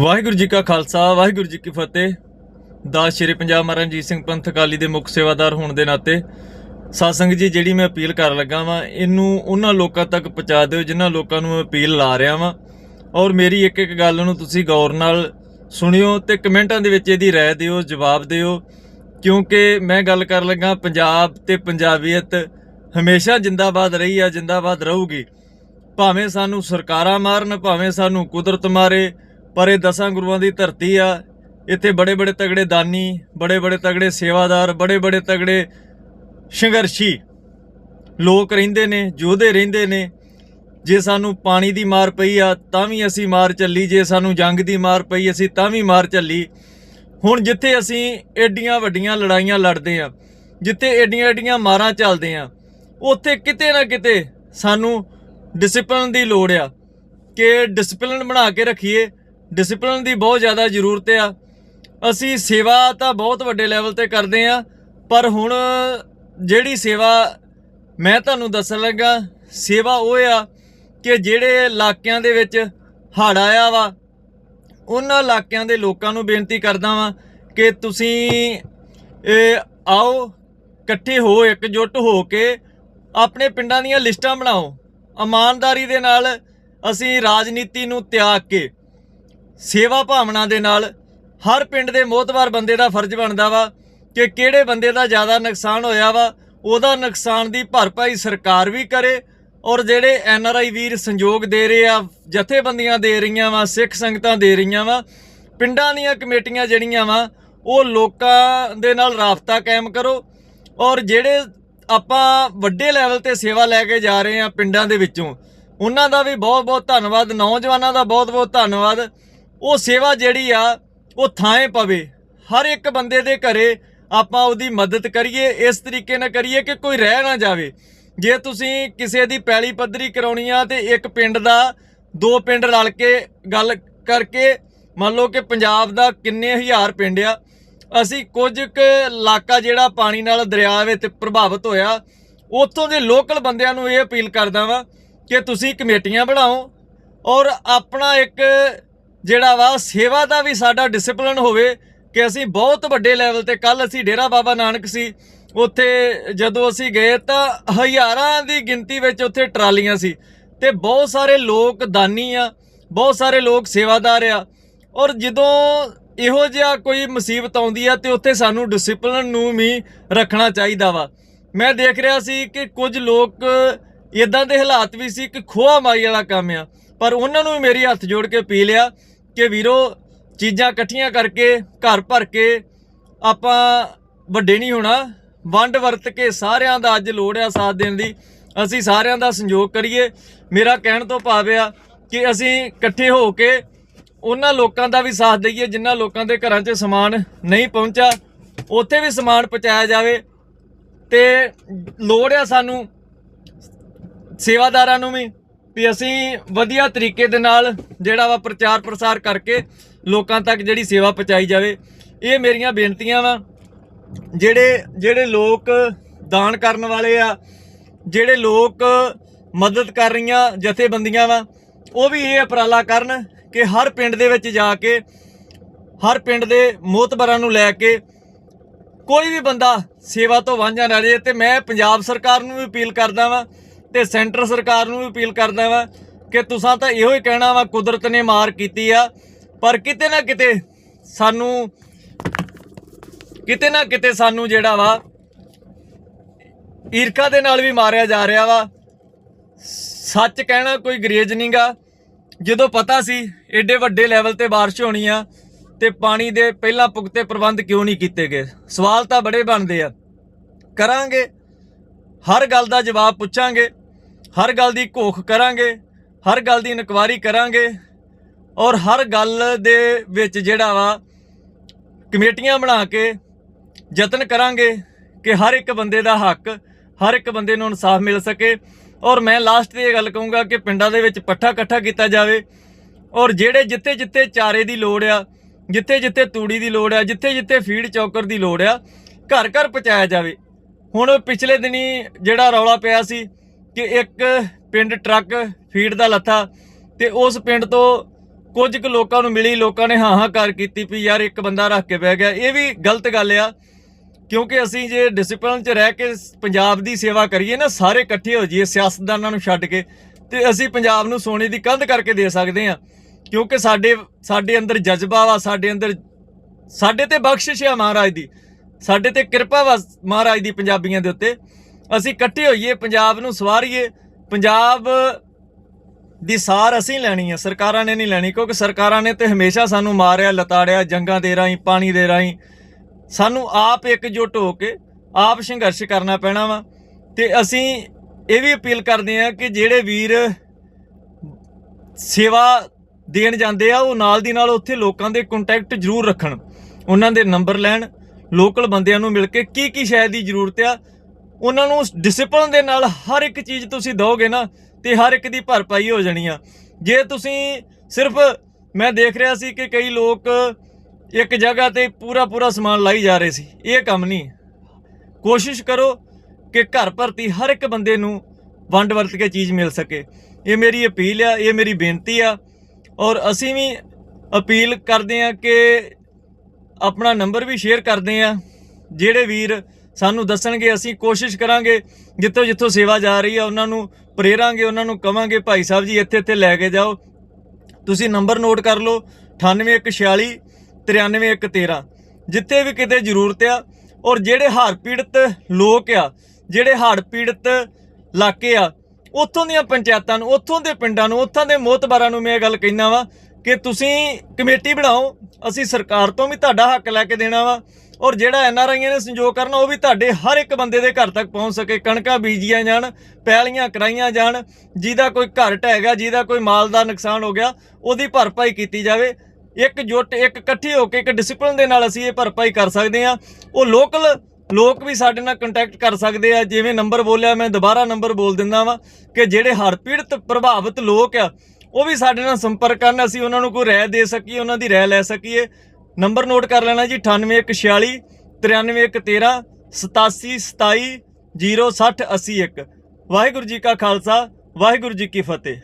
ਵਾਹਿਗੁਰੂ ਜੀ ਕਾ ਖਾਲਸਾ, ਵਾਹਿਗੁਰੂ ਜੀ ਕੀ ਫਤਿਹ। ਦਾਸ ਸ਼੍ਰੀ ਪੰਜਾਬ ਮਹਾਰਾਜ ਰਣਜੀਤ ਸਿੰਘ ਪੰਥ ਅਕਾਲੀ ਦੇ ਮੁੱਖ ਸੇਵਾਦਾਰ ਹੋਣ ਦੇ ਨਾਤੇ ਸਾਸੰਗ ਜੀ, ਜਿਹੜੀ ਮੈਂ ਅਪੀਲ ਕਰਨ ਲੱਗਾ ਵਾਂ, ਇਹਨੂੰ ਉਹਨਾਂ ਲੋਕਾਂ ਤੱਕ ਪਹੁੰਚਾ ਦਿਓ ਜਿਨ੍ਹਾਂ ਲੋਕਾਂ ਨੂੰ ਮੈਂ ਅਪੀਲ ਲਾ ਰਿਹਾ ਵਾਂ। ਔਰ ਮੇਰੀ ਇੱਕ ਇੱਕ ਗੱਲ ਨੂੰ ਤੁਸੀਂ ਗੌਰ ਨਾਲ ਸੁਣਿਓ ਤੇ ਕਮੈਂਟਾਂ ਦੇ ਵਿੱਚ ਇਹਦੀ ਰਾਏ ਦਿਓ, ਜਵਾਬ ਦਿਓ। ਕਿਉਂਕਿ ਮੈਂ ਗੱਲ ਕਰਨ ਲੱਗਾ ਪੰਜਾਬ ਤੇ ਪੰਜਾਬੀਅਤ ਹਮੇਸ਼ਾ ਜਿੰਦਾਬਾਦ ਰਹੀ ਆ, ਜਿੰਦਾਬਾਦ ਰਹੂਗੀ। ਭਾਵੇਂ ਸਾਨੂੰ ਸਰਕਾਰਾਂ ਮਾਰਨ, ਭਾਵੇਂ ਸਾਨੂੰ ਕੁਦਰਤ ਮਾਰੇ ਪਰ ਇਹ ਦਸਾਂ ਗੁਰੂਆਂ ਦੀ ਧਰਤੀ ਆ। ਇੱਥੇ ਬੜੇ ਬੜੇ ਤਗੜੇ ਦਾਨੀ ਬੜੇ ਬੜੇ ਤਗੜੇ ਸੇਵਾਦਾਰ ਬੜੇ ਬੜੇ ਤਗੜੇ ਸੰਘਰਸ਼ੀ ਲੋਕ ਰਹਿੰਦੇ ਨੇ, ਯੋਧੇ ਰਹਿੰਦੇ ਨੇ। ਜੇ ਸਾਨੂੰ ਪਾਣੀ ਦੀ ਮਾਰ ਪਈ ਆ, ਤਾਂ ਵੀ ਅਸੀਂ ਮਾਰ ਚੱਲੀ ਜੇ ਸਾਨੂੰ ਜੰਗ ਦੀ ਮਾਰ ਪਈ, ਅਸੀਂ ਤਾਂ ਵੀ ਮਾਰ ਚੱਲੀ ਹੁਣ ਜਿੱਥੇ ਅਸੀਂ ਐਡੀਆਂ ਵੱਡੀਆਂ ਲੜਾਈਆਂ ਲੜਦੇ ਆ, ਜਿੱਥੇ ਐਡੀਆਂ ਐਡੀਆਂ ਮਾਰਾਂ ਚੱਲਦੇ ਆ, ਉੱਥੇ ਕਿਤੇ ਨਾ ਕਿਤੇ ਸਾਨੂੰ ਡਿਸਪਲਿਨ ਦੀ ਲੋੜ ਆ ਕਿ ਡਿਸਪਲਿਨ ਬਣਾ ਕੇ ਰੱਖੀਏ। ਡਿਸਪਲਿਨ ਦੀ ਬਹੁਤ ਜ਼ਿਆਦਾ ਜ਼ਰੂਰਤ ਆ। ਅਸੀਂ ਸੇਵਾ ਤਾਂ ਬਹੁਤ ਵੱਡੇ ਲੈਵਲ ਤੇ ਕਰਦੇ ਆ, ਪਰ ਹੁਣ ਜਿਹੜੀ ਸੇਵਾ ਮੈਂ ਤੁਹਾਨੂੰ ਦੱਸਣ ਲੱਗਾ, ਸੇਵਾ ਉਹ ਆ ਕਿ ਜਿਹੜੇ ਇਲਾਕਿਆਂ ਦੇ ਵਿੱਚ ਹੜ੍ਹ ਆਇਆ ਵਾ, ਉਹਨਾਂ ਇਲਾਕਿਆਂ ਦੇ ਲੋਕਾਂ ਨੂੰ ਬੇਨਤੀ ਕਰਦਾ ਵਾਂ ਕਿ ਤੁਸੀਂ ਇਹ ਆਓ, ਇਕੱਠੇ ਹੋ, ਇਕਜੁੱਟ ਹੋ ਕੇ ਆਪਣੇ ਪਿੰਡਾਂ ਦੀਆਂ ਲਿਸਟਾਂ ਬਣਾਓ। ਇਮਾਨਦਾਰੀ ਦੇ ਨਾਲ ਅਸੀਂ ਰਾਜਨੀਤੀ ਨੂੰ ਤਿਆਗ ਕੇ ਸੇਵਾ ਭਾਵਨਾ ਦੇ ਨਾਲ ਹਰ ਪਿੰਡ ਦੇ ਮੋਹਤਵਾਰ ਬੰਦੇ ਦਾ ਫਰਜ਼ ਬਣਦਾ ਵਾ ਕਿ ਕਿਹੜੇ ਬੰਦੇ ਦਾ ਜ਼ਿਆਦਾ ਨੁਕਸਾਨ ਹੋਇਆ ਵਾ, ਉਹਦਾ ਨੁਕਸਾਨ ਦੀ ਭਰਪਾਈ ਸਰਕਾਰ ਵੀ ਕਰੇ ਔਰ ਜਿਹੜੇ ਐਨ ਆਰ ਆਈ ਵੀਰ ਸੰਯੋਗ ਦੇ ਰਹੇ ਆ, ਜਥੇਬੰਦੀਆਂ ਦੇ ਰਹੀਆਂ ਵਾ, ਸਿੱਖ ਸੰਗਤਾਂ ਦੇ ਰਹੀਆਂ ਵਾ, ਪਿੰਡਾਂ ਦੀਆਂ ਕਮੇਟੀਆਂ ਜਿਹੜੀਆਂ ਵਾ, ਉਹ ਲੋਕਾਂ ਦੇ ਨਾਲ ਰਾਬਤਾ ਕਾਇਮ ਕਰੋ ਔਰ ਜਿਹੜੇ ਆਪਾਂ ਵੱਡੇ ਲੈਵਲ ਤੇ ਸੇਵਾ ਲੈ ਕੇ ਜਾ ਰਹੇ ਆ ਪਿੰਡਾਂ ਦੇ ਵਿੱਚੋਂ, ਉਹਨਾਂ ਦਾ ਵੀ ਬਹੁਤ ਬਹੁਤ ਧੰਨਵਾਦ, ਨੌਜਵਾਨਾਂ ਦਾ ਬਹੁਤ ਬਹੁਤ ਧੰਨਵਾਦ ਉਹ ਸੇਵਾ ਜਿਹੜੀ ਆ, ਉਹ ਥਾਂ ਪਵੇ। ਹਰ ਇੱਕ ਬੰਦੇ ਦੇ ਘਰੇ ਆਪਾਂ ਉਹਦੀ ਮਦਦ ਕਰੀਏ, ਇਸ ਤਰੀਕੇ ਨਾਲ ਕਰੀਏ ਕਿ ਕੋਈ ਰਹਿ ਨਾ ਜਾਵੇ। ਜੇ ਤੁਸੀਂ ਕਿਸੇ ਦੀ ਪੈਲੀ ਪੱਧਰੀ ਕਰਾਉਣੀ ਆ ਤੇ ਇੱਕ ਪਿੰਡ ਦਾ, ਦੋ ਪਿੰਡ ਰਲ ਕੇ ਗੱਲ ਕਰਕੇ, ਮੰਨ ਲਓ ਕਿ ਪੰਜਾਬ ਦਾ ਕਿੰਨੇ ਹਜ਼ਾਰ ਪਿੰਡ ਆ, ਅਸੀਂ ਕੁਝ ਕੁ ਇਲਾਕਾ ਜਿਹੜਾ ਪਾਣੀ ਨਾਲ ਦਰਿਆ ਵਿੱਚ ਪ੍ਰਭਾਵਿਤ ਹੋਇਆ, ਉੱਥੋਂ ਦੇ ਲੋਕਲ ਬੰਦਿਆਂ ਨੂੰ ਇਹ ਅਪੀਲ ਕਰਦਾ ਵਾਂ ਕਿ ਤੁਸੀਂ ਕਮੇਟੀਆਂ ਬਣਾਓ ਔਰ ਆਪਣਾ ਇੱਕ ਜਿਹੜਾ ਵਾ ਸੇਵਾ ਦਾ ਵੀ ਸਾਡਾ ਡਿਸਪਲਿਨ ਹੋਵੇ ਕਿ ਅਸੀਂ ਬਹੁਤ ਵੱਡੇ ਲੈਵਲ ਤੇ ਕੱਲ ਅਸੀਂ ਡੇਰਾ ਬਾਬਾ ਨਾਨਕ ਸੀ, ਉੱਥੇ ਜਦੋਂ ਅਸੀਂ ਗਏ ਤਾਂ ਹਜ਼ਾਰਾਂ ਦੀ ਗਿਣਤੀ ਵਿੱਚ ਉੱਥੇ ਟਰਾਲੀਆਂ ਸੀ ਤੇ ਬਹੁਤ ਸਾਰੇ ਲੋਕ ਦਾਨੀ ਆ, ਬਹੁਤ ਸਾਰੇ ਲੋਕ ਸੇਵਾਦਾਰ ਆ ਔਰ ਜਦੋਂ ਇਹੋ ਜਿਹਾ ਕੋਈ ਮੁਸੀਬਤ ਆਉਂਦੀ ਆ ਤੇ ਉੱਥੇ ਸਾਨੂੰ ਡਿਸਪਲਿਨ ਨੂੰ ਵੀ ਰੱਖਣਾ ਚਾਹੀਦਾ ਵਾ। ਮੈਂ ਦੇਖ ਰਿਹਾ ਸੀ ਕਿ ਕੁਝ ਲੋਕ ਇਦਾਂ ਦੇ ਹਾਲਾਤ ਵੀ ਸੀ ਕਿ ਖੋਆ ਮਾਰੀ ਵਾਲਾ ਕੰਮ ਆ, ਪਰ ਉਹਨਾਂ ਨੂੰ ਮੇਰੀ ਹੱਥ ਜੋੜ ਕੇ ਪੀ ਲਿਆ ਕਿ ਵੀਰੋ, ਚੀਜ਼ਾਂ ਇਕੱਠੀਆਂ ਕਰਕੇ, ਘਰ ਭਰ ਕੇ ਆਪਾਂ ਵੱਡੇ ਨਹੀਂ ਹੋਣਾ। ਵੰਡ ਵਰਤ ਕੇ ਸਾਰਿਆਂ ਦਾ ਅੱਜ ਲੋੜ ਆ ਸਾਥ ਦੇਣ ਦੀ। ਅਸੀਂ ਸਾਰਿਆਂ ਦਾ ਸੰਯੋਗ ਕਰੀਏ। ਮੇਰਾ ਕਹਿਣ ਤੋਂ ਭਾਵ ਆ ਕਿ ਅਸੀਂ ਇਕੱਠੇ ਹੋ ਕੇ ਉਹਨਾਂ ਲੋਕਾਂ ਦਾ ਵੀ ਸਾਥ ਦਈਏ ਜਿਨ੍ਹਾਂ ਲੋਕਾਂ ਦੇ ਘਰਾਂ 'ਚ ਸਮਾਨ ਨਹੀਂ ਪਹੁੰਚਾ ਉੱਥੇ ਵੀ ਸਮਾਨ ਪਹੁੰਚਾਇਆ ਜਾਵੇ ਤੇ ਲੋੜ ਆ ਸਾਨੂੰ ਸੇਵਾਦਾਰਾਂ ਨੂੰ ਵੀ। ਵੀ ਅਸੀਂ ਵਧੀਆ ਤਰੀਕੇ ਦੇ ਨਾਲ ਜਿਹੜਾ ਵਾ ਪ੍ਰਚਾਰ ਪ੍ਰਸਾਰ ਕਰਕੇ ਲੋਕਾਂ ਤੱਕ ਜਿਹੜੀ ਸੇਵਾ ਪਹੁੰਚਾਈ ਜਾਵੇ, ਇਹ ਮੇਰੀਆਂ ਬੇਨਤੀਆਂ ਵਾ। ਜਿਹੜੇ ਜਿਹੜੇ ਲੋਕ ਦਾਨ ਕਰਨ ਵਾਲੇ ਆ, ਜਿਹੜੇ ਲੋਕ ਮਦਦ ਕਰ ਰਹੀਆਂ ਜਥੇਬੰਦੀਆਂ ਵਾ, ਉਹ ਵੀ ਇਹ ਉਪਰਾਲਾ ਕਰਨ ਕਿ ਹਰ ਪਿੰਡ ਦੇ ਵਿੱਚ ਜਾ ਕੇ, ਹਰ ਪਿੰਡ ਦੇ ਮੋਤਬਰਾਂ ਨੂੰ ਲੈ ਕੇ ਕੋਈ ਵੀ ਬੰਦਾ ਸੇਵਾ ਤੋਂ ਵਾਂਝਾ ਨਾ ਰਹੇ। ਤੇ ਮੈਂ ਪੰਜਾਬ ਸਰਕਾਰ ਨੂੰ ਵੀ ਅਪੀਲ ਕਰਦਾ ਵਾਂ ਤੇ ਸੈਂਟਰ ਸਰਕਾਰ ਨੂੰ ਵੀ ਅਪੀਲ ਕਰਦਾ ਵਾ ਕਿ ਤੁਸੀਂ ਤਾਂ ਇਹੋ ਹੀ ਕਹਿਣਾ ਵਾ, ਕੁਦਰਤ ਨੇ ਮਾਰ ਕੀਤੀ ਆ, ਪਰ ਕਿਤੇ ਨਾ ਕਿਤੇ ਸਾਨੂੰ, ਕਿਤੇ ਨਾ ਕਿਤੇ ਸਾਨੂੰ ਜਿਹੜਾ ਵਾ, ਈਰਖਾ ਦੇ ਨਾਲ ਵੀ ਮਾਰਿਆ ਜਾ ਰਿਹਾ ਵਾ। ਸੱਚ ਕਹਿਣਾ ਕੋਈ ਗਰੇਜ ਨਹੀਂਗਾ ਜਦੋਂ ਪਤਾ ਸੀ ਐਡੇ ਵੱਡੇ ਲੈਵਲ ਤੇ ਬਾਰਿਸ਼ ਹੋਣੀ ਆ ਤੇ ਪਾਣੀ ਦੇ ਪਹਿਲਾਂ ਪੁਖਤੇ ਪ੍ਰਬੰਧ ਕਿਉਂ ਨਹੀਂ ਕੀਤੇ ਗਏ? ਸਵਾਲ ਤਾਂ ਬੜੇ ਬਣਦੇ ਆ। ਕਰਾਂਗੇ, ਹਰ ਗੱਲ ਦਾ ਜਵਾਬ ਪੁੱਛਾਂਗੇ। ਹਰ ਗੱਲ ਦੀ ਘੋਖ ਕਰਾਂਗੇ, ਹਰ ਗੱਲ ਦੀ ਇਨਕੁਆਰੀ ਕਰਾਂਗੇ ਔਰ ਹਰ ਗੱਲ ਦੇ ਵਿੱਚ ਜਿਹੜਾ ਵਾ ਕਮੇਟੀਆਂ ਬਣਾ ਕੇ ਯਤਨ ਕਰਾਂਗੇ ਕਿ ਹਰ ਇੱਕ ਬੰਦੇ ਦਾ ਹੱਕ, ਹਰ ਇੱਕ ਬੰਦੇ ਨੂੰ ਇਨਸਾਫ ਮਿਲ ਸਕੇ ਔਰ ਮੈਂ ਲਾਸਟ ਤੇ ਇਹ ਗੱਲ ਕਹੂੰਗਾ ਕਿ ਪਿੰਡਾਂ ਦੇ ਵਿੱਚ ਪੱਠਾ ਇਕੱਠਾ ਕੀਤਾ ਜਾਵੇ ਔਰ ਜਿਹੜੇ ਜਿੱਥੇ ਜਿੱਥੇ ਚਾਰੇ ਦੀ ਲੋੜ ਆ, ਜਿੱਥੇ ਜਿੱਥੇ ਤੂੜੀ ਦੀ ਲੋੜ ਆ, ਜਿੱਥੇ ਜਿੱਥੇ ਫੀਡ ਚੌਕਰ ਦੀ ਲੋੜ ਆ, ਘਰ ਘਰ ਪਹੁੰਚਾਇਆ ਜਾਵੇ। ਹੁਣ ਪਿਛਲੇ ਦਿਨੀ ਜਿਹੜਾ ਰੌਲਾ ਪਿਆ ਸੀ ਕਿ ਇੱਕ ਪਿੰਡ ਟਰੱਕ ਫੀਡ ਦਾ ਲੱਥਾ ਤੇ ਉਸ ਪਿੰਡ ਤੋਂ ਕੁਝ ਕੁ ਲੋਕਾਂ ਨੂੰ ਮਿਲੀ, ਲੋਕਾਂ ਨੇ ਹਾਂ ਹਾਂ ਕਰ ਕੀਤੀ ਵੀ ਯਾਰ ਇੱਕ ਬੰਦਾ ਰੱਖ ਕੇ ਬਹਿ ਗਿਆ। ਇਹ ਵੀ ਗਲਤ ਗੱਲ ਆ, ਕਿਉਂਕਿ ਅਸੀਂ ਜੇ ਡਿਸਪਲਿਨ 'ਚ ਰਹਿ ਕੇ ਪੰਜਾਬ ਦੀ ਸੇਵਾ ਕਰੀਏ ਨਾ, ਸਾਰੇ ਇਕੱਠੇ ਹੋ ਜਾਈਏ, ਸਿਆਸਤਦਾਨਾਂ ਨੂੰ ਛੱਡ ਕੇ, ਤੇ ਅਸੀਂ ਪੰਜਾਬ ਨੂੰ ਸੋਨੇ ਦੀ ਕੰਧ ਕਰਕੇ ਦੇ ਸਕਦੇ ਹਾਂ, ਕਿਉਂਕਿ ਸਾਡੇ ਸਾਡੇ ਅੰਦਰ ਜਜ਼ਬਾ ਵਾ, ਸਾਡੇ ਅੰਦਰ ਸਾਡੇ ਤੇ ਬਖਸ਼ਿਸ਼ ਆ ਮਹਾਰਾਜ ਦੀ, ਸਾਡੇ ਤੇ ਕਿਰਪਾ ਵਾ ਮਹਾਰਾਜ ਦੀ ਪੰਜਾਬੀਆਂ ਦੇ ਉੱਤੇ। ਅਸੀਂ ਇਕੱਠੇ ਹੋਈਏ, ਪੰਜਾਬ ਨੂੰ ਸਵਾਰੀਏ, ਪੰਜਾਬ ਦੀ ਸਾਰ ਅਸੀਂ ਲੈਣੀ ਹੈ ਸਰਕਾਰਾਂ ਨੇ ਨਹੀਂ ਲੈਣੀ, ਕਿਉਂਕਿ ਸਰਕਾਰਾਂ ਨੇ ਤੇ ਹਮੇਸ਼ਾ ਸਾਨੂੰ ਮਾਰਿਆ, ਲਤਾੜਿਆ, ਜੰਗਾਂ ਦੇ ਰਾਹੀਂ, ਪਾਣੀ ਦੇ ਰਾਹੀਂ। ਸਾਨੂੰ ਆਪ ਇਕਜੁੱਟ ਹੋ ਕੇ ਆਪ ਸੰਘਰਸ਼ ਕਰਨਾ ਪੈਣਾ ਵਾ। ਤੇ ਅਸੀਂ ਇਹ ਵੀ ਅਪੀਲ ਕਰਦੇ ਹਾਂ ਕਿ ਜਿਹੜੇ ਵੀਰ ਸੇਵਾ ਦੇਣ ਜਾਂਦੇ ਆ, ਉਹ ਨਾਲ ਦੀ ਨਾਲ ਉੱਥੇ ਲੋਕਾਂ ਦੇ ਕੰਟੈਕਟ ਜ਼ਰੂਰ ਰੱਖਣ। ਉਹਨਾਂ ਦੇ ਨੰਬਰ ਲੈਣ ਲੋਕਲ ਬੰਦਿਆਂ ਨੂੰ ਮਿਲ ਕੇ ਕੀ ਕੀ ਸ਼ਾਇਦ ਦੀ ਜ਼ਰੂਰਤ ਆ ਉਹਨਾਂ ਨੂੰ ਡਿਸਪਲਿਨ ਦੇ ਨਾਲ ਹਰ ਇੱਕ ਚੀਜ਼ ਤੁਸੀਂ ਦੋਗੇ ਨਾ, ਤੇ ਹਰ ਇੱਕ ਦੀ ਭਰਪਾਈ ਹੋ ਜਾਣੀ ਆ। ਜੇ ਤੁਸੀਂ ਸਿਰਫ, ਮੈਂ ਦੇਖ ਰਿਹਾ ਸੀ ਕਿ ਕਈ ਲੋਕ ਇੱਕ ਜਗ੍ਹਾ ਤੇ ਪੂਰਾ ਪੂਰਾ ਸਮਾਨ ਲਾਈ ਜਾ ਰਹੇ ਸੀ। ਇਹ ਕੰਮ ਨਹੀਂ। ਕੋਸ਼ਿਸ਼ ਕਰੋ ਕਿ ਘਰ ਭਰਤੀ ਹਰ ਇੱਕ ਬੰਦੇ ਨੂੰ ਵੰਡ ਵਰਤ ਕੇ ਚੀਜ਼ ਮਿਲ ਸਕੇ। ਇਹ ਮੇਰੀ ਅਪੀਲ ਆ, ਇਹ ਮੇਰੀ ਬੇਨਤੀ ਆ। ਔਰ ਅਸੀਂ ਵੀ ਅਪੀਲ ਕਰਦੇ ਆ ਕਿ ਆਪਣਾ ਨੰਬਰ ਵੀ ਸ਼ੇਅਰ ਕਰਦੇ ਆ। ਜਿਹੜੇ ਵੀਰ ਸਾਨੂੰ ਦੱਸਣਗੇ, ਅਸੀਂ ਕੋਸ਼ਿਸ਼ ਕਰਾਂਗੇ, ਜਿੱਥੋਂ ਜਿੱਥੋਂ ਸੇਵਾ ਜਾ ਰਹੀ ਆ, ਉਹਨਾਂ ਨੂੰ ਪ੍ਰੇਰਾਂਗੇ, ਉਹਨਾਂ ਨੂੰ ਕਵਾਂਗੇ, ਭਾਈ ਸਾਹਿਬ ਜੀ, ਇੱਥੇ ਇੱਥੇ ਲੈ ਕੇ ਜਾਓ। ਤੁਸੀਂ ਨੰਬਰ ਨੋਟ ਕਰ ਲਓ 9816 93113 ਜਿੱਥੇ ਵੀ ਕਿਤੇ ਜ਼ਰੂਰਤ ਆ, ਔਰ ਜਿਹੜੇ ਹੜ੍ਹ ਪੀੜਤ ਲੋਕ ਆ, ਜਿਹੜੇ ਹੜ੍ਹ ਪੀੜਤ ਇਲਾਕੇ ਆ, ਉੱਥੋਂ ਦੀਆਂ ਪੰਚਾਇਤਾਂ ਨੂੰ, ਉੱਥੋਂ ਦੇ ਪਿੰਡਾਂ ਨੂੰ, ਉੱਥੋਂ ਦੇ ਮੋਤਬਾਰਾਂ ਨੂੰ ਮੈਂ ਇਹ ਗੱਲ ਕਹਿਣਾ ਵਾ ਕਿ ਤੁਸੀਂ ਕਮੇਟੀ ਬਣਾਓ, ਅਸੀਂ ਸਰਕਾਰ ਤੋਂ ਵੀ ਤੁਹਾਡਾ ਹੱਕ ਲੈ ਕੇ ਦੇਣਾ ਵਾ, ਔਰ ਜਿਹੜਾ ਐਨ ਆਰ ਆਈਆਂ ਨੇ ਸੰਯੋਗ ਕਰਨਾ, ਉਹ ਵੀ ਤੁਹਾਡੇ ਹਰ ਇੱਕ ਬੰਦੇ ਦੇ ਘਰ ਤੱਕ ਪਹੁੰਚ ਸਕੇ, ਕਣਕਾਂ ਬੀਜੀਆਂ ਜਾਣ, ਪੈਲੀਆਂ ਕਰਾਈਆਂ ਜਾਣ, ਜਿਹਦਾ ਕੋਈ ਘਰ ਢਹਿ ਗਿਆ, ਜਿਹਦਾ ਕੋਈ ਮਾਲ ਦਾ ਨੁਕਸਾਨ ਹੋ ਗਿਆ, ਉਹਦੀ ਭਰਪਾਈ ਕੀਤੀ ਜਾਵੇ। ਇੱਕ ਜੁੱਟ, ਇੱਕ ਇਕੱਠੇ ਹੋ ਕੇ, ਇੱਕ ਡਿਸਪਲਿਨ ਦੇ ਨਾਲ ਅਸੀਂ ਇਹ ਭਰਪਾਈ ਕਰ ਸਕਦੇ ਹਾਂ। ਉਹ ਲੋਕਲ ਲੋਕ ਵੀ ਸਾਡੇ ਨਾਲ ਕੰਟੈਕਟ ਕਰ ਸਕਦੇ ਆ, ਜਿਵੇਂ ਨੰਬਰ ਬੋਲਿਆ, ਮੈਂ ਦੁਬਾਰਾ ਨੰਬਰ ਬੋਲ ਦਿੰਦਾ ਵਾਂ ਕਿ ਜਿਹੜੇ ਹੜ੍ਹ ਪੀੜਤ ਪ੍ਰਭਾਵਿਤ ਲੋਕ ਆ ਉਹ ਵੀ ਸਾਡੇ ਨਾਲ ਸੰਪਰਕ ਕਰਨ, ਅਸੀਂ ਉਹਨਾਂ ਨੂੰ ਕੋਈ ਰਾਏ ਦੇ ਸਕੀਏ, ਉਹਨਾਂ ਦੀ ਰਾਏ ਲੈ ਸਕੀਏ। ਨੰਬਰ ਨੋਟ ਕਰ ਲੈਣਾ ਜੀ 9816 93113 8727 06081 ਵਾਹਿਗੁਰੂ ਜੀ ਕਾ ਖਾਲਸਾ, ਵਾਹਿਗੁਰੂ ਜੀ ਕੀ ਫਤਿਹ।